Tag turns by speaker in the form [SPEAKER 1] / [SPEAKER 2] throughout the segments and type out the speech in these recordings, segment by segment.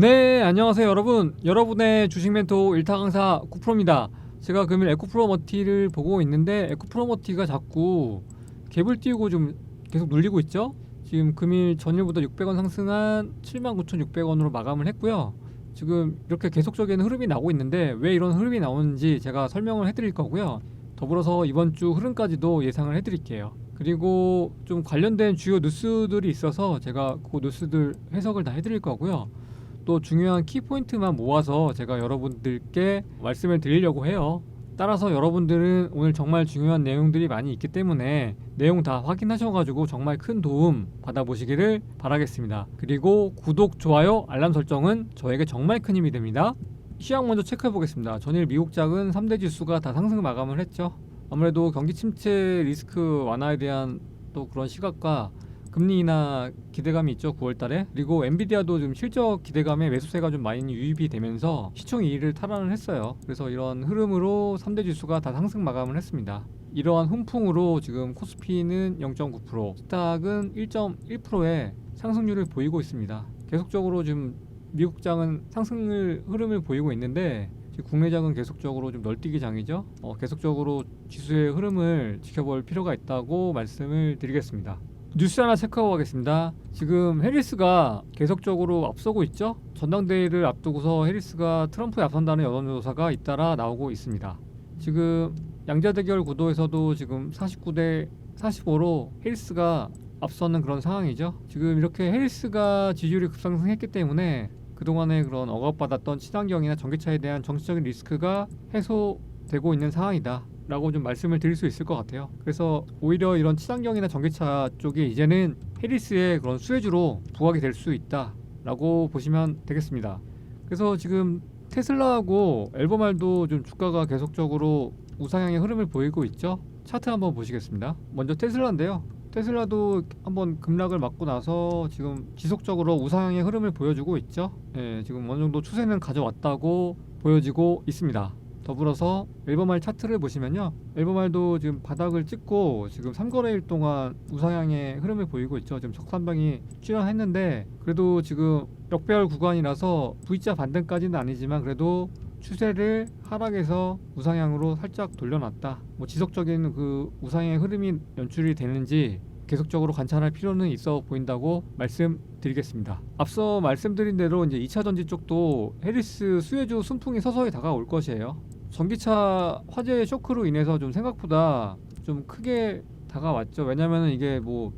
[SPEAKER 1] 네, 안녕하세요 여러분. 여러분의 주식 멘토 일타 강사 쿠프로입니다. 제가 금일 에코프로 머티를 보고 있는데 에코프로 머티가 자꾸 갭을 띄우고 좀 계속 눌리고 있죠. 지금 금일 전일보다 600원 상승한 79,600원으로 마감을 했고요. 지금 이렇게 계속적인 흐름이 나오고 있는데 왜 이런 흐름이 나오는지 제가 설명을 해드릴 거고요. 더불어서 이번 주 흐름까지도 예상을 해드릴게요. 그리고 좀 관련된 주요 뉴스들이 있어서 제가 그 뉴스들 해석을 다 해드릴 거고요. 또 중요한 키포인트만 모아서 제가 여러분들께 말씀을 드리려고 해요. 따라서 여러분들은 오늘 정말 중요한 내용들이 많이 있기 때문에 내용 다 확인하셔가지고 정말 큰 도움 받아보시기를 바라겠습니다. 그리고 구독, 좋아요, 알람 설정은 저에게 정말 큰 힘이 됩니다. 시황 먼저 체크해 보겠습니다. 전일 미국장은 3대 지수가 다 상승 마감을 했죠. 아무래도 경기 침체 리스크 완화에 대한 또 그런 시각과 금리 인하 기대감이 있죠 9월달에? 그리고 엔비디아도 지금 실적 기대감에 매수세가 좀 많이 유입이 되면서 시총 2위를 탈환을 했어요. 그래서 이런 흐름으로 3대 지수가 다 상승 마감을 했습니다. 이러한 훈풍으로 지금 코스피는 0.9% 스탁은 1.1%의 상승률을 보이고 있습니다. 계속적으로 지금 미국장은 상승을 흐름을 보이고 있는데 국내장은 계속적으로 좀 널뛰기 장이죠. 어, 계속적으로 지수의 흐름을 지켜볼 필요가 있다고 말씀을 드리겠습니다 뉴스 하나 체크하고 가겠습니다. 지금 해리스가 계속적으로 앞서고 있죠. 전당대회를 앞두고서 해리스가 트럼프에 앞선다는 여론조사가 잇따라 나오고 있습니다. 지금 양자 대결 구도에서도 지금 49대 45로 해리스가 앞서는 그런 상황이죠. 지금 이렇게 해리스가 지지율이 급상승했기 때문에 그동안의 그런 억압받았던 친환경이나 전기차에 대한 정치적인 리스크가 해소되고 있는 상황이다. 라고 좀 말씀을 드릴 수 있을 것 같아요. 그래서 오히려 이런 친환경이나 전기차 쪽이 이제는 해리스의 그런 수혜주로 부각이 될 수 있다 라고 보시면 되겠습니다. 그래서 지금 테슬라하고 앨범알도 좀 주가가 계속적으로 우상향의 흐름을 보이고 있죠. 차트 한번 보시겠습니다. 먼저 테슬라인데요. 테슬라도 한번 급락을 맞고 나서 지금 지속적으로 우상향의 흐름을 보여주고 있죠. 예, 지금 어느 정도 추세는 가져왔다고 보여지고 있습니다. 더불어서 앨범알 차트를 보시면요. 앨범알도 지금 바닥을 찍고 지금 3거래일 동안 우상향의 흐름을 보이고 있죠. 지금 적산방이 출현했는데 그래도 지금 역배열 구간이라서 V자 반등까지는 아니지만 그래도 추세를 하락에서 우상향으로 살짝 돌려놨다. 뭐 지속적인 그 우상향의 흐름이 연출이 되는지 계속적으로 관찰할 필요는 있어 보인다고 말씀드리겠습니다. 앞서 말씀드린 대로 이제 2차 전지 쪽도 해리스 수혜주 순풍이 서서히 다가올 것이에요. 전기차 화재 쇼크로 인해서 좀 생각보다 좀 크게 다가왔죠. 왜냐면은 이게 뭐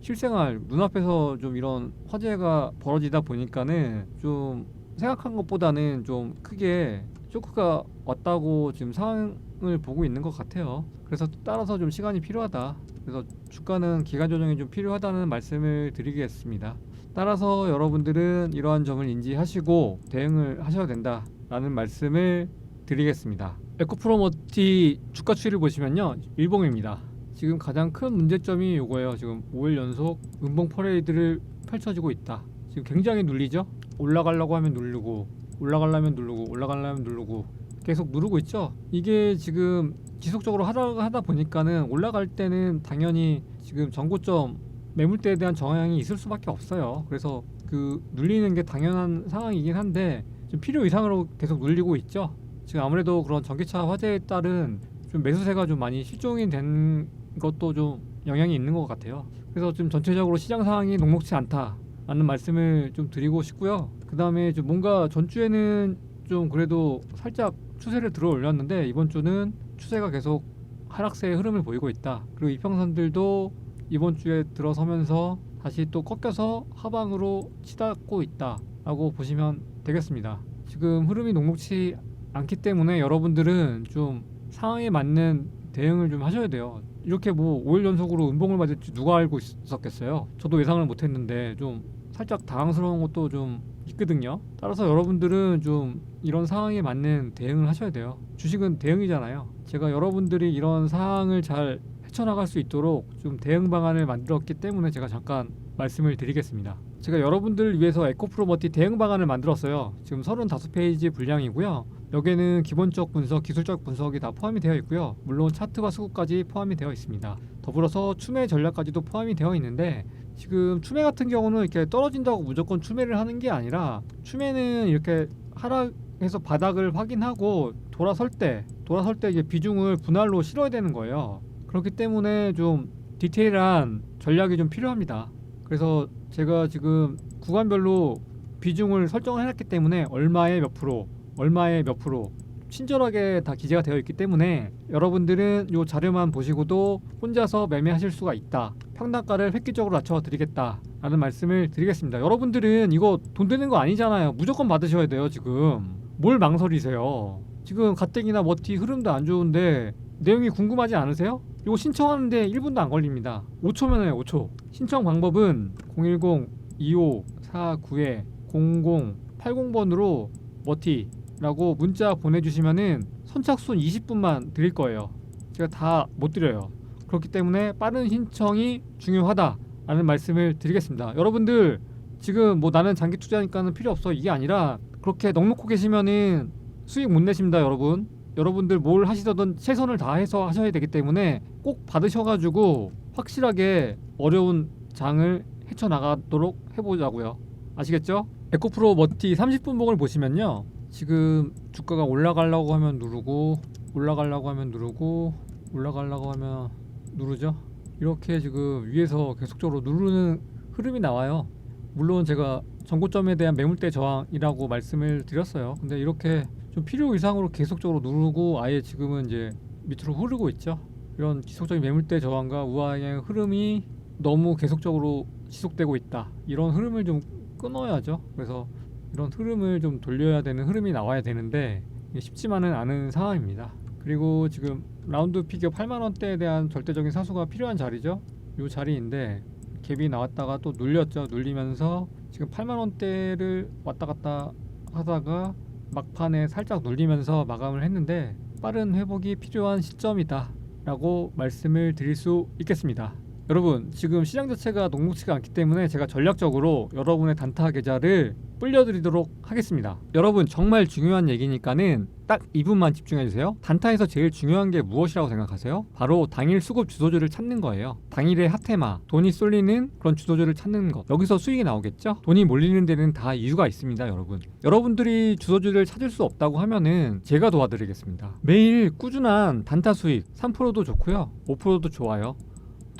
[SPEAKER 1] 실생활 눈앞에서 좀 이런 화재가 벌어지다 보니까는 좀 생각한 것보다는 좀 크게 쇼크가 왔다고 지금 상황을 보고 있는 것 같아요. 그래서 따라서 좀 시간이 필요하다. 그래서 주가는 기간 조정이 좀 필요하다는 말씀을 드리겠습니다. 따라서 여러분들은 이러한 점을 인지하시고 대응을 하셔야 된다라는 말씀을 드리겠습니다. 에코프로머티 주가 추이를 보시면요. 일봉입니다. 지금 가장 큰 문제점이 이거예요. 지금 5일 연속 음봉 퍼레이드를 펼쳐지고 있다. 지금 굉장히 눌리죠? 올라가려고 하면 누르고 올라가려면 누르고 올라가려면 누르고 계속 누르고 있죠? 이게 지금 지속적으로 하다, 하다 보니까는 올라갈 때는 당연히 지금 전고점 매물대에 대한 정향이 있을 수밖에 없어요. 그래서 그 눌리는 게 당연한 상황이긴 한데 좀 필요 이상으로 계속 눌리고 있죠. 지금 아무래도 그런 전기차 화재에 따른 좀 매수세가 좀 많이 실종이 된 것도 좀 영향이 있는 것 같아요. 그래서 좀 전체적으로 시장 상황이 녹록치 않다라는 말씀을 좀 드리고 싶고요. 그 다음에 좀 뭔가 전주에는 좀 그래도 살짝 추세를 들어 올렸는데 이번 주는 추세가 계속 하락세의 흐름을 보이고 있다. 그리고 이평선들도 이번 주에 들어서면서 다시 또 꺾여서 하방으로 치닫고 있다라고 보시면 되겠습니다. 지금 흐름이 녹록치 않기 때문에 여러분들은 좀 상황에 맞는 대응을 좀 하셔야 돼요. 이렇게 뭐 5일 연속으로 음봉을 맞을지 누가 알고 있었겠어요. 저도 예상을 못했는데 좀 살짝 당황스러운 것도 좀 있거든요. 따라서 여러분들은 좀 이런 상황에 맞는 대응을 하셔야 돼요. 주식은 대응이잖아요. 제가 여러분들이 이런 상황을 잘 헤쳐나갈 수 있도록 좀 대응 방안을 만들었기 때문에 제가 잠깐 말씀을 드리겠습니다. 제가 여러분들을 위해서 에코프로머티 대응 방안을 만들었어요. 지금 35페이지 분량이고요. 여기에는 기본적 분석, 기술적 분석이 다 포함이 되어 있고요. 물론 차트와 수급까지 포함이 되어 있습니다. 더불어서 추매 전략까지도 포함이 되어 있는데 지금 추매 같은 경우는 이렇게 떨어진다고 무조건 추매를 하는 게 아니라 추매는 이렇게 하락해서 바닥을 확인하고 돌아설 때 돌아설 때 이게 비중을 분할로 실어야 되는 거예요. 그렇기 때문에 좀 디테일한 전략이 좀 필요합니다. 그래서 제가 지금 구간별로 비중을 설정을 해놨기 때문에 얼마에 몇 프로, 얼마에 몇 프로 친절하게 다 기재가 되어 있기 때문에 여러분들은 이 자료만 보시고도 혼자서 매매하실 수가 있다. 평단가를 획기적으로 낮춰 드리겠다. 라는 말씀을 드리겠습니다. 여러분들은 이거 돈 되는 거 아니잖아요. 무조건 받으셔야 돼요, 지금. 뭘 망설이세요? 지금 가뜩이나 머티 흐름도 안 좋은데 내용이 궁금하지 않으세요? 이거 신청하는데 1분도 안 걸립니다. 5초면 해요, 5초. 신청 방법은 010-2549-0080번으로 머티 라고 문자 보내주시면은 선착순 20분만 드릴 거예요. 제가 다 못 드려요. 그렇기 때문에 빠른 신청이 중요하다라는 말씀을 드리겠습니다. 여러분들 지금 뭐 나는 장기 투자니까는 필요 없어 이게 아니라 그렇게 넉넉고 계시면은 수익 못 내십니다, 여러분. 여러분들 뭘 하시든 최선을 다해서 하셔야 되기 때문에 꼭 받으셔가지고 확실하게 어려운 장을 헤쳐나가도록 해보자고요. 아시겠죠? 에코프로 머티 30분 봉을 보시면요. 지금 주가가 올라가려고 하면 누르고 올라가려고 하면 누르고 올라가려고 하면 누르죠. 이렇게 지금 위에서 계속적으로 누르는 흐름이 나와요. 물론 제가 전고점에 대한 매물대 저항이라고 말씀을 드렸어요. 근데 이렇게 좀 필요 이상으로 계속적으로 누르고 아예 지금은 이제 밑으로 흐르고 있죠. 이런 지속적인 매물대 저항과 우하의 흐름이 너무 계속적으로 지속되고 있다. 이런 흐름을 좀 끊어야죠. 그래서 이런 흐름을 좀 돌려야 되는 흐름이 나와야 되는데 쉽지만은 않은 상황입니다. 그리고 지금 라운드 피겨 8만 원대에 대한 절대적인 사수가 필요한 자리죠. 이 자리인데 갭이 나왔다가 또 눌렸죠. 눌리면서 지금 8만 원대를 왔다 갔다 하다가 막판에 살짝 눌리면서 마감을 했는데 빠른 회복이 필요한 시점이다 라고 말씀을 드릴 수 있겠습니다. 여러분 지금 시장 자체가 녹록치가 않기 때문에 제가 전략적으로 여러분의 단타 계좌를 불려드리도록 하겠습니다. 여러분 정말 중요한 얘기니까는 딱 2분만 집중해 주세요. 단타에서 제일 중요한 게 무엇이라고 생각하세요? 바로 당일 수급 주도주를 찾는 거예요. 당일의 핫테마, 돈이 쏠리는 그런 주도주를 찾는 것. 여기서 수익이 나오겠죠? 돈이 몰리는 데는 다 이유가 있습니다, 여러분. 여러분들이 주도주를 찾을 수 없다고 하면은 제가 도와드리겠습니다. 매일 꾸준한 단타 수익 3%도 좋고요. 5%도 좋아요.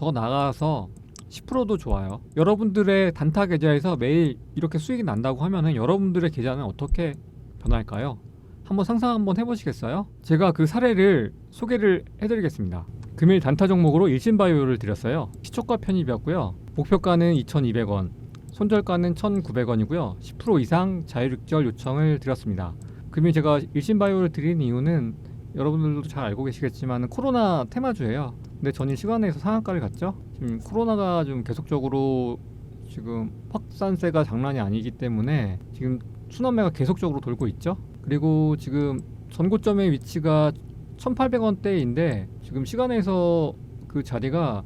[SPEAKER 1] 더 나가서 10%도 좋아요. 여러분들의 단타 계좌에서 매일 이렇게 수익이 난다고 하면은 여러분들의 계좌는 어떻게 변할까요? 한번 상상 한번 해보시겠어요? 제가 그 사례를 소개를 해드리겠습니다. 금일 단타 종목으로 일신바이오를 드렸어요. 시초가 편입이었고요. 목표가는 2,200원, 손절가는 1,900원이고요. 10% 이상 자율익절 요청을 드렸습니다. 금일 제가 일신바이오를 드린 이유는 여러분들도 잘 알고 계시겠지만 코로나 테마주예요. 근데 전일 시간에서 상한가를 갔죠. 지금 코로나가 좀 계속적으로 지금 확산세가 장난이 아니기 때문에 지금 순환매가 계속적으로 돌고 있죠. 그리고 지금 전고점의 위치가 1,800원대인데 지금 시간에서 그 자리가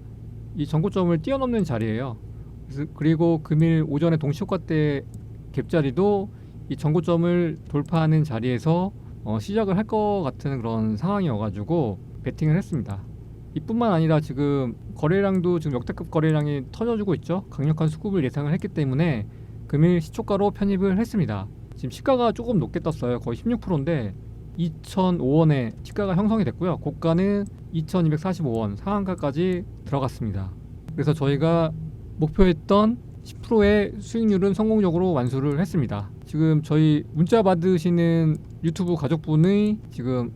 [SPEAKER 1] 이 전고점을 뛰어넘는 자리예요. 그리고 금일 오전에 동시효과 때 갭자리도 이 전고점을 돌파하는 자리에서 어, 시작을 할 것 같은 그런 상황이어가지고 베팅을 했습니다. 이뿐만 아니라 지금 거래량도 지금 역대급 거래량이 터져주고 있죠. 강력한 수급을 예상을 했기 때문에 금일 시초가로 편입을 했습니다. 지금 시가가 조금 높게 떴어요. 거의 16%인데 2,005원에 시가가 형성이 됐고요. 고가는 2,245원 상한가까지 들어갔습니다. 그래서 저희가 목표했던 10%의 수익률은 성공적으로 완수를 했습니다. 지금 저희 문자 받으시는 유튜브 가족분의 지금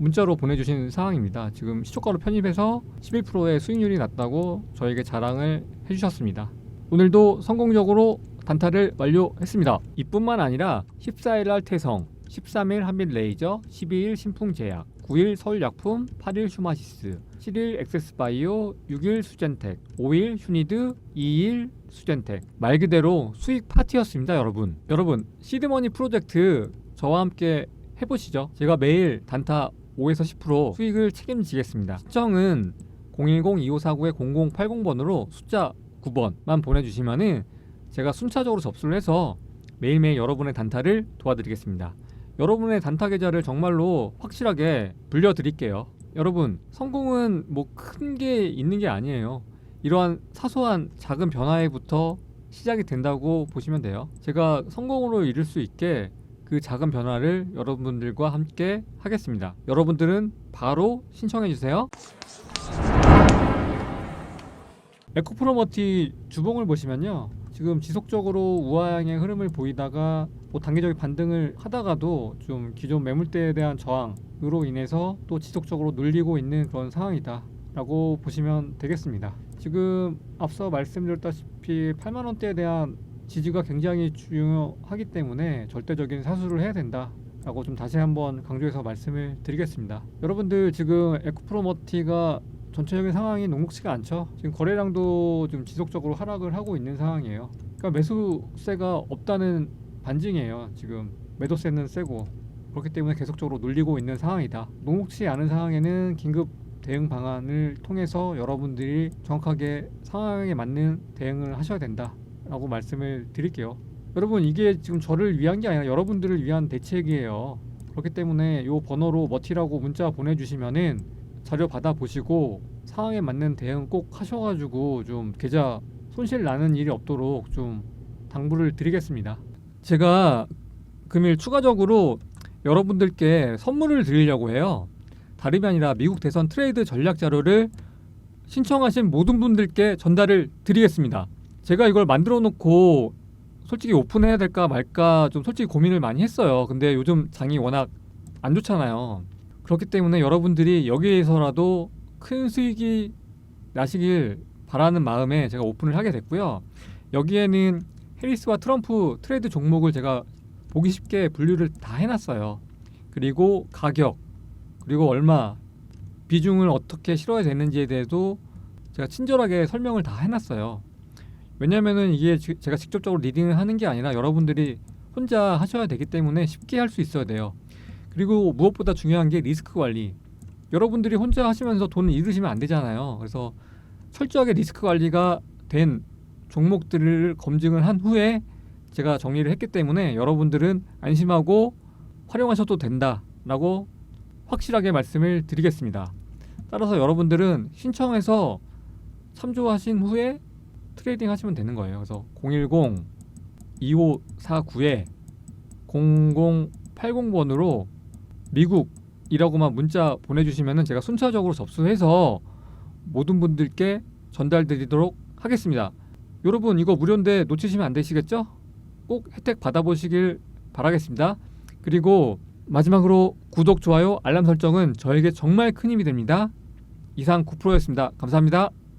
[SPEAKER 1] 문자로 보내주신 사항입니다. 지금 시초가로 편입해서 11%의 수익률이 났다고 저에게 자랑을 해주셨습니다. 오늘도 성공적으로 단타를 완료했습니다. 이뿐만 아니라 14일 날 태성, 13일 한빛 레이저, 12일 신풍제약, 9일 서울약품, 8일 슈마시스, 7일 엑세스바이오, 6일 수젠텍, 5일 휴니드, 2일 수젠텍 말 그대로 수익 파티였습니다 여러분 여러분 시드머니 프로젝트 저와 함께 해보시죠 제가 매일 단타 5에서 10% 수익을 책임지겠습니다. 시청은 010-2549-0080번으로 숫자 9번만 보내주시면은 제가 순차적으로 접수를 해서 매일매일 여러분의 단타를 도와드리겠습니다. 여러분의 단타 계좌를 정말로 확실하게 불려드릴게요. 여러분 성공은 뭐 큰 게 있는 게 아니에요. 이러한 사소한 작은 변화에부터 시작이 된다고 보시면 돼요. 제가 성공으로 이룰 수 있게 그 작은 변화를 여러분들과 함께 하겠습니다. 여러분들은 바로 신청해 주세요. 에코프로머티 주봉을 보시면요. 지금 지속적으로 우하향의 흐름을 보이다가 뭐 단기적인 반등을 하다가도 좀 기존 매물대에 대한 저항으로 인해서 또 지속적으로 눌리고 있는 그런 상황이다 라고 보시면 되겠습니다. 지금 앞서 말씀드렸다시피 8만 원대에 대한 지지가 굉장히 중요하기 때문에 절대적인 사수를 해야 된다. 라고 좀 다시 한번 강조해서 말씀을 드리겠습니다. 여러분들 지금 에코프로머티가 전체적인 상황이 녹록치가 않죠. 지금 거래량도 좀 지속적으로 하락을 하고 있는 상황이에요. 그러니까 매수세가 없다는 반증이에요. 지금 매도세는 세고 그렇기 때문에 계속적으로 눌리고 있는 상황이다. 녹록치 않은 상황에는 긴급 대응 방안을 통해서 여러분들이 정확하게 상황에 맞는 대응을 하셔야 된다 라고 말씀을 드릴게요. 여러분 이게 지금 저를 위한 게 아니라 여러분들을 위한 대책이에요. 그렇기 때문에 요 번호로 머티라고 문자 보내주시면은 자료 받아 보시고 상황에 맞는 대응 꼭 하셔가지고 좀 계좌 손실 나는 일이 없도록 좀 당부를 드리겠습니다. 제가 금일 추가적으로 여러분들께 선물을 드리려고 해요. 다름이 아니라 미국 대선 트레이드 전략 자료를 신청하신 모든 분들께 전달을 드리겠습니다. 제가 이걸 만들어 놓고 솔직히 오픈해야 될까 말까 좀 솔직히 고민을 많이 했어요. 근데 요즘 장이 워낙 안 좋잖아요. 그렇기 때문에 여러분들이 여기에서라도 큰 수익이 나시길 바라는 마음에 제가 오픈을 하게 됐고요. 여기에는 해리스와 트럼프 트레이드 종목을 제가 보기 쉽게 분류를 다 해놨어요. 그리고 가격, 그리고 얼마, 비중을 어떻게 실어야 되는지에 대해도 제가 친절하게 설명을 다 해놨어요. 왜냐면은 이게 지- 제가 직접적으로 리딩을 하는 게 아니라 여러분들이 혼자 하셔야 되기 때문에 쉽게 할 수 있어야 돼요. 그리고 무엇보다 중요한 게 리스크 관리. 여러분들이 혼자 하시면서 돈을 잃으시면 안 되잖아요. 그래서 철저하게 리스크 관리가 된 종목들을 검증을 한 후에 제가 정리를 했기 때문에 여러분들은 안심하고 활용하셔도 된다라고 확실하게 말씀을 드리겠습니다. 따라서 여러분들은 신청해서 참조하신 후에 트레이딩 하시면 되는 거예요. 그래서 010 2549에 0080번으로 미국이라고만 문자 보내주시면은 제가 순차적으로 접수해서 모든 분들께 전달드리도록 하겠습니다. 여러분 이거 무료인데 놓치시면 안 되시겠죠? 꼭 혜택 받아보시길 바라겠습니다. 그리고 마지막으로 구독, 좋아요, 알람 설정은 저에게 정말 큰 힘이 됩니다. 이상 9%였습니다. 감사합니다.